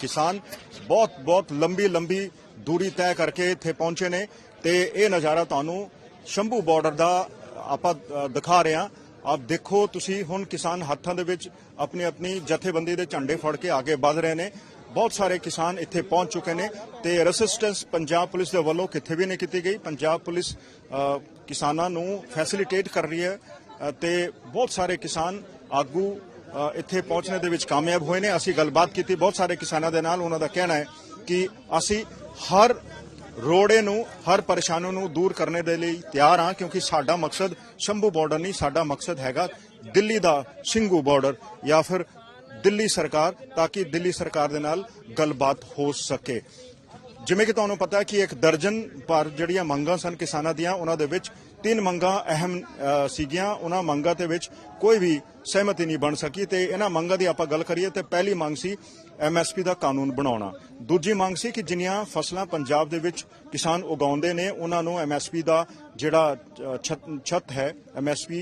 ਕਿਸਾਨ ਬਹੁਤ ਬਹੁਤ ਲੰਬੀ ਲੰਬੀ ਦੂਰੀ ਤੈਅ ਕਰਕੇ ਇੱਥੇ ਪਹੁੰਚੇ ਨੇ ਤੇ ਇਹ ਨਜ਼ਾਰਾ ਤੁਹਾਨੂੰ ਸ਼ੰਭੂ ਬਾਰਡਰ ਦਾ ਆਪਾਂ ਦਿਖਾ ਰਹੇ। ਹਾਂ ਆਪ ਦੇਖੋ ਤੁਸੀਂ ਹੁਣ ਕਿਸਾਨ ਹੱਥਾਂ ਦੇ ਵਿੱਚ ਆਪਣੀ ਆਪਣੀ ਜਥੇਬੰਦੀ ਦੇ ਝੰਡੇ ਫੜ ਕੇ ਅੱਗੇ ਵਧ ਰਹੇ ਨੇ। ਬਹੁਤ ਸਾਰੇ ਕਿਸਾਨ ਇੱਥੇ ਪਹੁੰਚ ਚੁੱਕੇ ਨੇ ਤੇ ਰੈਸਿਸਟੈਂਸ ਪੰਜਾਬ ਪੁਲਿਸ ਦੇ ਵੱਲੋਂ ਕਿੱਥੇ ਵੀ ਨਹੀਂ ਕੀਤੀ ਗਈ। ਪੰਜਾਬ ਪੁਲਿਸ ਕਿਸਾਨਾਂ ਨੂੰ ਫੈਸਿਲਿਟੇਟ ਕਰ ਰਹੀ ਹੈ ਅ, ਤੇ ਬਹੁਤ ਸਾਰੇ ਕਿਸਾਨ ਆਗੂ ਇੱਥੇ ਪਹੁੰਚਣੇ ਦੇ ਵਿੱਚ ਕਾਮਯਾਬ ਹੋਏ ਨੇ। ਅਸੀਂ ਗੱਲਬਾਤ ਕੀਤੀ। ਬਹੁਤ ਸਾਰੇ ਕਿਸਾਨਾਂ ਦੇ ਨਾਲ ਉਹਨਾਂ ਦਾ ਕਹਿਣਾ ਹੈ ਕਿ ਅਸੀਂ ਹਰ ਰੋੜੇ ਨੂੰ, ਹਰ ਪਰੇਸ਼ਾਨੀ ਨੂੰ ਦੂਰ ਕਰਨ ਦੇ ਲਈ ਤਿਆਰ ਹਾਂ, ਕਿਉਂਕਿ ਸਾਡਾ ਮਕਸਦ ਸ਼ੰਭੂ ਬਾਰਡਰ ਨਹੀਂ, ਸਾਡਾ ਮਕਸਦ ਹੈਗਾ ਦਿੱਲੀ ਦਾ ਸਿੰਘੂ ਬਾਰਡਰ ਜਾਂ ਫਿਰ ਦਿੱਲੀ ਸਰਕਾਰ, ਤਾਂ ਕਿ ਦਿੱਲੀ ਸਰਕਾਰ ਦੇ ਨਾਲ ਗੱਲਬਾਤ ਹੋ ਸਕੇ। ਜਿਵੇਂ ਕਿ ਤੁਹਾਨੂੰ ਪਤਾ ਕਿ ਇੱਕ ਦਰਜਨ ਪਰ ਜਿਹੜੀਆਂ ਮੰਗਾਂ ਸਨ ਕਿਸਾਨਾਂ ਦੀਆਂ, ਉਹਨਾਂ ਦੇ ਵਿੱਚ ਤਿੰਨ ਮੰਗਾਂ ਅਹਿਮ ਸੀਗੀਆਂ। ਉਹਨਾਂ ਮੰਗਾਂ ਦੇ ਵਿੱਚ ਕੋਈ ਵੀ ਸਹਿਮਤੀ ਨਹੀਂ ਬਣ ਸਕੀ ਤੇ ਇਹਨਾਂ ਮੰਗਾਂ ਦੀ ਆਪਾਂ ਗੱਲ ਕਰੀਏ ਤੇ ਪਹਿਲੀ ਮੰਗ ਸੀ ਐਮਐਸਪੀ ਦਾ ਕਾਨੂੰਨ ਬਣਾਉਣਾ। ਦੂਜੀ ਮੰਗ ਸੀ ਕਿ ਜਿੰਨੀਆਂ ਫਸਲਾਂ ਪੰਜਾਬ ਦੇ ਵਿੱਚ ਕਿਸਾਨ ਉਗਾਉਂਦੇ ਨੇ, ਉਹਨਾਂ ਨੂੰ ਐਮਐਸਪੀ ਦਾ ਜਿਹੜਾ ਛੱਤ ਛੱਤ ਹੈ ਐਮਐਸਪੀ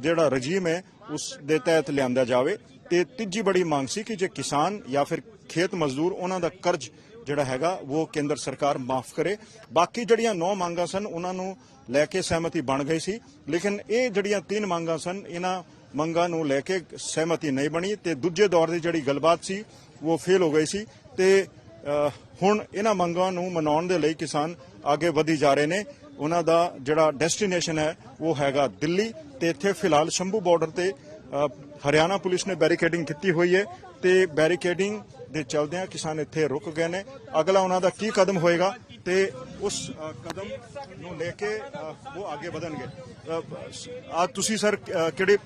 ਜਿਹੜਾ ਰਜੀਮ ਹੈ, ਉਸ ਦੇ ਤਹਿਤ ਲਿਆਂਦਾ ਜਾਵੇ। ਤੇ ਤੀਜੀ ਬੜੀ ਮੰਗ ਸੀ ਕਿ ਜੇ ਕਿਸਾਨ ਜਾਂ ਫਿਰ ਖੇਤ ਮਜ਼ਦੂਰ ਉਹਨਾਂ ਦਾ ਕਰਜ਼ ਜਿਹੜਾ ਹੈਗਾ, ਉਹ ਕੇਂਦਰ ਸਰਕਾਰ ਮਾਫ ਕਰੇ। ਬਾਕੀ ਜਿਹੜੀਆਂ ਨੌ ਮੰਗਾਂ ਸਨ, ਉਹਨਾਂ ਨੂੰ ਲੈ ਕੇ ਸਹਿਮਤੀ ਬਣ ਗਈ ਸੀ। ਲੇਕਿਨ ਇਹ ਜਿਹੜੀਆਂ ਤਿੰਨ ਮੰਗਾਂ ਸਨ, ਇਹਨਾਂ ਮੰਗਾਂ ਨੂੰ ਲੈ ਕੇ ਸਹਿਮਤੀ ਨਹੀਂ ਬਣੀ ਤੇ ਦੂਜੇ ਦੌਰ ਦੀ ਜਿਹੜੀ ਗੱਲਬਾਤ ਸੀ, ਉਹ ਫੇਲ ਹੋ ਗਈ ਸੀ ਤੇ ਹੁਣ ਇਹਨਾਂ ਮੰਗਾਂ ਨੂੰ ਮਨਾਉਣ ਦੇ ਲਈ ਕਿਸਾਨ ਅੱਗੇ ਵਧੀ ਜਾ ਰਹੇ ਨੇ। ਉਹਨਾਂ ਦਾ ਜਿਹੜਾ ਡੈਸਟੀਨੇਸ਼ਨ ਹੈ, ਉਹ ਹੈਗਾ ਦਿੱਲੀ ਤੇ ਇੱਥੇ ਫਿਲਹਾਲ ਸ਼ੰਭੂ ਬਾਰਡਰ ਤੇ ਹਰਿਆਣਾ ਪੁਲਿਸ ਨੇ ਬੈਰੀਕੇਡਿੰਗ ਕੀਤੀ ਹੋਈ ਹੈ ਤੇ ਬੈਰੀਕੇਡਿੰਗ ਦੇ ਚਲਦਿਆਂ ਕਿਸਾਨ ਇੱਥੇ ਰੁਕ ਗਏ ਨੇ। ਅਗਲਾ ਉਹਨਾਂ ਦਾ ਕੀ ਕਦਮ ਹੋਏਗਾ ਤੇ ਉਸ ਕਦਮ ਨੂੰ ਲੈ ਕੇ ਉਹ ਅੱਗੇ ਵਧਣਗੇ। ਆ ਤੁਸੀਂ ਸਰ ਕਿਹੜੇ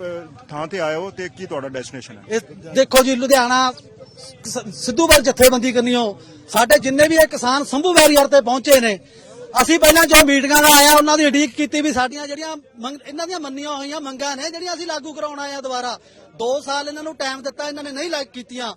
ਥਾਂ ਤੇ ਆਏ ਹੋ ਤੇ ਕੀ ਤੁਹਾਡਾ ਡੈਸਟੀਨੇਸ਼ਨ ਹੈ? ਇਹ ਦੇਖੋ ਜੀ, ਲੁਧਿਆਣਾ ਸਿੱਧੂ ਸਿੱਧੂਵਾਲ ਜਥੇਬੰਦੀ ਕਰਨੀ ਹੋ। ਸਾਡੇ ਜਿੰਨੇ ਵੀ ਇਹ ਕਿਸਾਨ ਸੰਭੂ ਵੈਰੀਅਰ ਤੇ ਪਹੁੰਚੇ ਨੇ ਅਸੀਂ ਪਹਿਲਾਂ ਜੋ ਮੀਟਿੰਗਾਂ ਦਾ ਆਇਆ, ਉਹਨਾਂ ਦੀ ਉਡੀਕ ਕੀਤੀ ਵੀ ਸਾਡੀਆਂ ਜਿਹੜੀਆਂ ਇਹਨਾਂ ਦੀਆਂ ਮੰਨੀਆਂ ਹੋਈਆਂ ਮੰਗਾਂ ਨੇ, ਜਿਹੜੀਆਂ ਅਸੀਂ ਲਾਗੂ ਕਰਾਉਣ ਆਏ ਆ ਦੁਬਾਰਾ। 2 ਸਾਲ ਇਹਨਾਂ ਨੂੰ ਟਾਈਮ ਦਿੱਤਾ, ਇਹਨਾਂ ਨੇ ਨਹੀਂ ਲਾਗ ਕੀਤੀਆਂ।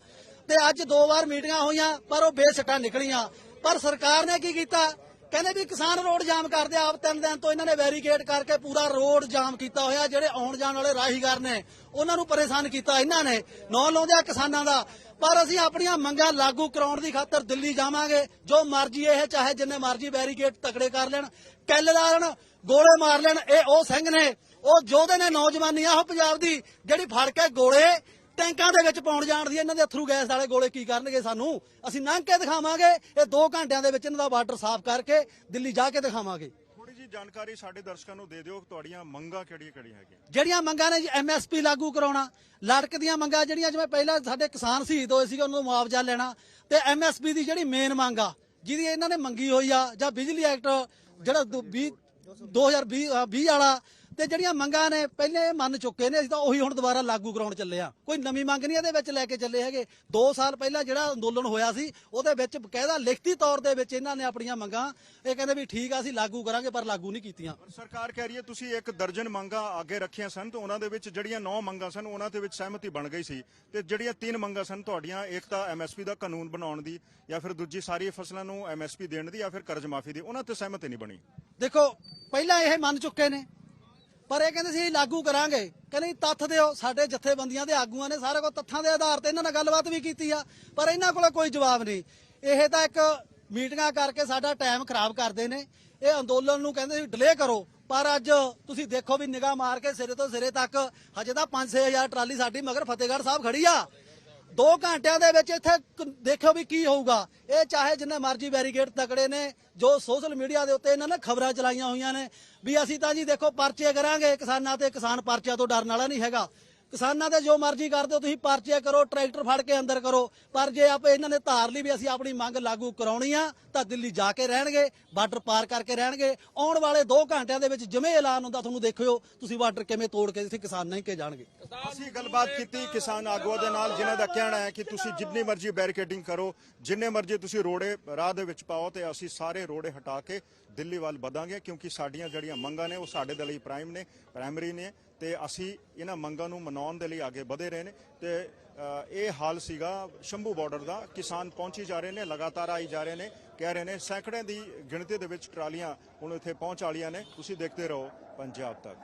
ਤੇ ਅੱਜ ਦੋ ਵਾਰ ਮੀਟਿੰਗਾਂ ਹੋਈਆਂ, ਪਰ ਉਹ ਬੇਸਟਾ ਨਿਕਲੀਆਂ। ਪਰ ਸਰਕਾਰ ਨੇ ਕੀ ਕੀਤਾ? ਕਹਿੰਦੇ ਵੀ ਕਿਸਾਨ ਰੋਡ ਜਾਮ ਕਰਦੇ ਆਪ ਤਿੰਨ ਦਿਨ ਤੋਂ ਇਹਨਾਂ ਨੇ ਵੈਰੀਕੇਡ ਕਰਕੇ ਪੂਰਾ ਰੋਡ ਜਾਮ ਕੀਤਾ ਹੋਇਆ, ਜਿਹੜੇ ਆਉਣ ਜਾਣ ਵਾਲੇ ਰਾਹੀਗਰ ਨੇ, ਉਹਨਾਂ ਨੂੰ ਪਰੇਸ਼ਾਨ ਕੀਤਾ ਇਹਨਾਂ ਨੇ। ਨੌ ਲਾਉਂਦੇ ਕਿਸਾਨਾਂ ਦਾ। ਪਰ ਅਸੀਂ ਆਪਣੀਆਂ ਮੰਗਾਂ ਲਾਗੂ ਕਰਾਉਣ ਦੀ ਖਾਤਰ ਦਿੱਲੀ ਜਾਵਾਂਗੇ। ਜੋ ਮਰਜ਼ੀ ਇਹ ਚਾਹੇ ਜਿੰਨੇ ਮਰਜ਼ੀ ਵੈਰੀਕੇਡ ਤਕੜੇ ਕਰ ਲੈਣ, ਕਿੱਲ ਲਾ ਲੈਣ, ਗੋਲੇ ਮਾਰ ਲੈਣ, ਇਹ ਉਹ ਸਿੰਘ ਨੇ, ਉਹ ਯੋਧੇ ਨੇ ਨੌਜਵਾਨੀ ਆ, ਉਹ ਪੰਜਾਬ ਦੀ, ਜਿਹੜੀ ਫੜ ਕੇ ਗੋਲੇ ਟੈਂਕਾਂ ਦੇ ਵਿੱਚ ਪਾਉਣ ਜਾਣ ਦੀ, ਇਹਨਾਂ ਦੇ ਅਥਰੂ ਗੈਸ ਵਾਲੇ ਗੋਲੇ ਕੀ ਕਰਨਗੇ ਸਾਨੂੰ? ਅਸੀਂ ਲੰਘ ਕੇ ਦਿਖਾਵਾਂਗੇ, ਇਹ 2 ਘੰਟਿਆਂ ਦੇ ਵਿੱਚ ਇਹਨਾਂ ਦਾ ਬਾਰਡਰ ਸਾਫ਼ ਕਰਕੇ ਦਿੱਲੀ ਜਾ ਕੇ ਦਿਖਾਵਾਂਗੇ। ਜੀ, ਜਾਣਕਾਰੀ ਸਾਡੇ ਦਰਸ਼ਕਾਂ ਨੂੰ ਦੇ ਦਿਓ, ਤੁਹਾਡੀਆਂ ਮੰਗਾਂ ਕਿਹੜੀਆਂ ਕਿਹੜੀਆਂ ਹੈਗੀਆਂ? ਜਿਹੜੀਆਂ ਮੰਗਾਂ ਨੇ ਜੀ ਐਮਐਸਪੀ ਲਾਗੂ ਕਰਾਉਣਾ, ਲੜਕ ਦੀਆਂ ਮੰਗਾਂ ਜਿਹੜੀਆਂ, ਜਿਵੇਂ ਪਹਿਲਾਂ ਸਾਡੇ ਕਿਸਾਨ ਸ਼ਹੀਦ ਹੋਏ ਸੀਗੇ, ਉਹਨਾਂ ਨੂੰ ਮੁਆਵਜ਼ਾ ਲੈਣਾ, ਤੇ ਐਮਐਸਪੀ ਦੀ ਜਿਹੜੀ ਮੇਨ ਮੰਗ ਆ, ਜਿਹਦੀ ਇਹਨਾਂ ਨੇ ਮੰਗੀ ਹੋਈ ਆ, ਜਾਂ ਬਿਜਲੀ ਐਕਟ, ਜਿਹੜਾ ਦੋ- ਵੀਹ 2020 ਵਾਲਾ ਤੇ ਜਿਹੜੀਆਂ ਮੰਗਾਂ ਨੇ ਪਹਿਲੇ ਮੰਨ ਚੁੱਕੇ ਨੇ ਅਸੀਂ ਤਾਂ ਉਹੀ ਹੁਣ ਦੁਬਾਰਾ ਲਾਗੂ ਕਰਾਉਣ ਚੱਲੇ ਆ ਕੋਈ ਨਵੀਂ ਮੰਗ ਨਹੀਂ ਇਹਦੇ ਵਿੱਚ ਲੈ ਕੇ ਚੱਲੇ ਹੈਗੇ। 2 ਸਾਲ ਪਹਿਲਾਂ ਜਿਹੜਾ ਅੰਦੋਲਨ ਹੋਇਆ ਸੀ ਉਹਦੇ ਵਿੱਚ ਬਕਾਇਦਾ ਲਿਖਤੀ ਤੌਰ ਦੇ ਵਿੱਚ ਇਹਨਾਂ ਨੇ ਆਪਣੀਆਂ ਮੰਗਾਂ ਇਹ ਕਹਿੰਦੇ ਵੀ ਠੀਕ ਆ ਅਸੀਂ ਲਾਗੂ ਕਰਾਂਗੇ ਪਰ ਲਾਗੂ ਨਹੀਂ ਕੀਤੀਆਂ। ਸਰਕਾਰ ਕਹਿ ਰਹੀ ਹੈ ਤੁਸੀਂ ਇੱਕ ਦਰਜਨ ਮੰਗਾਂ ਅੱਗੇ ਰੱਖੀਆਂ ਸਨ ਤੇ ਉਹਨਾਂ ਦੇ ਵਿੱਚ ਜਿਹੜੀਆਂ ਨੌ ਮੰਗਾਂ ਸਨ ਉਹਨਾਂ ਦੇ ਵਿੱਚ ਸਹਿਮਤੀ ਬਣ ਗਈ ਸੀ। ਤੇ ਜਿਹੜੀਆਂ ਤਿੰਨ ਮੰਗਾਂ ਸਨ ਤੁਹਾਡੀਆਂ ਇੱਕ ਤਾਂ ਐਮਐਸਪੀ ਦਾ ਕਾਨੂੰਨ ਬਣਾਉਣ ਦੀ ਜਾਂ ਫਿਰ ਦੂਜੀ ਸਾਰੀ ਫਸਲਾਂ ਨੂੰ ਐਮਐਸਪੀ ਦੇਣ ਦੀ ਜਾਂ ਫਿਰ ਕਰਜ਼ ਮਾਫੀ ਦੀ ਉਹਨਾਂ ਤੇ ਸਹਿਮਤੀ ਨਹੀਂ ਬਣੀ। ਦੇਖੋ ਪਹਿਲਾਂ ਇਹ ਮੰਨ ਚੁੱਕੇ ਨੇ ਪਰ ਇਹ ਕਹਿੰਦੇ ਸੀ, ਅਸੀਂ ਲਾਗੂ ਕਰਾਂਗੇ। ਕਹਿੰਦੇ ਤੱਥ ਦਿਓ, ਸਾਡੇ ਜਥੇਬੰਦੀਆਂ ਦੇ ਆਗੂਆਂ ਨੇ ਸਾਰਾ ਕੁਝ ਤੱਥਾਂ ਦੇ ਆਧਾਰ ਤੇ ਇਹਨਾਂ ਨਾਲ ਗੱਲਬਾਤ ਵੀ ਕੀਤੀ ਆ, ਪਰ ਇਹਨਾਂ ਕੋਲ ਕੋਈ ਜਵਾਬ ਨਹੀਂ। ਇਹ ਤਾਂ ਇੱਕ ਮੀਟਿੰਗਾਂ ਕਰਕੇ ਸਾਡਾ ਟਾਈਮ ਖਰਾਬ ਕਰਦੇ ਨੇ। ਇਹ ਅੰਦੋਲਨ ਨੂੰ ਕਹਿੰਦੇ ਸੀ ਡਿਲੇ ਕਰੋ। ਪਰ ਅੱਜ ਤੁਸੀਂ ਦੇਖੋ ਵੀ ਨਿਗਾਹ ਮਾਰ ਕੇ ਸਿਰੇ ਤੋਂ ਸਿਰੇ ਤੱਕ ਹਜੇ ਤਾਂ 5-6000 ਟਰਾਲੀ ਸਾਡੀ ਮਗਰ ਫਤਿਹਗੜ੍ਹ ਸਾਹਿਬ ਖੜੀ ਆ। ਦੋ ਘੰਟਿਆਂ ਦੇ ਵਿੱਚ ਇੱਥੇ ਕ- ਦੇਖਿਓ ਵੀ ਕੀ ਹੋਊਗਾ। ਇਹ ਚਾਹੇ ਜਿੰਨੇ ਮਰਜ਼ੀ ਬੈਰੀਕੇਡ ਤਕੜੇ ਨੇ, ਜੋ ਸੋਸ਼ਲ ਮੀਡੀਆ ਦੇ ਉੱਤੇ ਇਹਨਾਂ ਨੇ ਖਬਰਾਂ ਚਲਾਈਆਂ ਹੋਈਆਂ ਨੇ, ਵੀ ਅਸੀਂ ਤਾਂ ਜੀ ਦੇਖੋ ਪਰਚੇ ਕਰਾਂਗੇ ਕਿਸਾਨਾਂ ਤੇ ਕਿਸਾਨ ਪਰਚਿਆਂ ਤੋਂ ਡਰਨ ਵਾਲਾ ਨਹੀਂ ਹੈਗਾ। ਕਿਸਾਨਾਂ ਦੇ ਜੋ ਮਰਜ਼ੀ ਕਰਦੇ ਹੋ ਤੁਸੀਂ ਪਰਚੇ ਕਰੋ, ਟਰੈਕਟਰ ਫੜ ਕੇ ਅੰਦਰ ਕਰੋ। ਪਰ ਜੇ ਆਪੇ ਇਹਨਾਂ ਨੇ ਧਾਰ ਲਈ ਵੀ ਅਸੀਂ ਆਪਣੀ ਮੰਗ ਲਾਗੂ ਕਰਾਉਣੀ ਆ, ਤਾਂ ਦਿੱਲੀ ਜਾ ਕੇ ਰਹਿਣਗੇ, ਬਾਰਡਰ ਪਾਰ ਕਰਕੇ ਰਹਿਣਗੇ। ਆਉਣ ਵਾਲੇ 2 ਘੰਟਿਆਂ ਦੇ ਵਿੱਚ ਜਿਵੇਂ ਐਲਾਨ ਹੁੰਦਾ ਤੁਹਾਨੂੰ ਦੇਖਿਓ, ਤੁਸੀਂ ਬਾਰਡਰ ਕਿਵੇਂ ਤੋੜ ਕੇ ਇੱਥੇ ਕਿਸਾਨ ਨਹੀਂ ਕੇ ਜਾਣਗੇ। ਅਸੀਂ ਗੱਲਬਾਤ ਕੀਤੀ ਕਿਸਾਨ ਆਗੂਆਂ ਦੇ ਨਾਲ, ਜਿਨ੍ਹਾਂ ਦਾ ਕਹਿਣਾ ਹੈ ਕਿ ਤੁਸੀਂ ਜਿੰਨੀ ਮਰਜ਼ੀ ਬੈਰੀਕੇਡਿੰਗ ਕਰੋ, ਜਿੰਨੇ ਮਰਜ਼ੀ ਤੁਸੀਂ ਰੋੜੇ ਰਾਹ ਦੇ ਵਿੱਚ ਪਾਓ ਤੇ ਅਸੀਂ ਸਾਰੇ ਰੋੜੇ ਹਟਾ ਕੇ ਦਿੱਲੀ ਵੱਲ ਵਧਾਂਗੇ, ਕਿਉਂਕਿ ਸਾਡੀਆਂ ਜਿਹੜੀਆਂ ਮੰਗਾਂ ਨੇ ਉਹ ਸਾਡੇ ਦੇ ਲਈ ਪ੍ਰਾਈਮ ਨੇ ਪ੍ਰਾਇਮਰੀ ਨੇ। ਤੇ ਅਸੀਂ ਇਹਨਾਂ ਮੰਗਾਂ ਨੂੰ ਮਨਾਉਣ ਦੇ ਲਈ ਅੱਗੇ ਵਧੇ ਰਹੇ ਨੇ ਤੇ ਇਹ ਹਾਲ ਸੀਗਾ ਸ਼ੰਭੂ ਬਾਰਡਰ ਦਾ। ਕਿਸਾਨ ਪਹੁੰਚੀ ਜਾ ਰਹੇ ਨੇ, ਲਗਾਤਾਰ ਆਈ ਜਾ ਰਹੇ ਨੇ, ਕਹਿ ਰਹੇ ਨੇ ਸੈਂਕੜੇ ਦੀ ਗਿਣਤੀ ਦੇ ਵਿੱਚ ਟਰਾਲੀਆਂ ਹੁਣ ਇੱਥੇ ਪਹੁੰਚ ਵਾਲੀਆਂ ਨੇ। ਤੁਸੀਂ ਦੇਖਦੇ ਰਹੋ ਪੰਜਾਬ ਤੱਕ।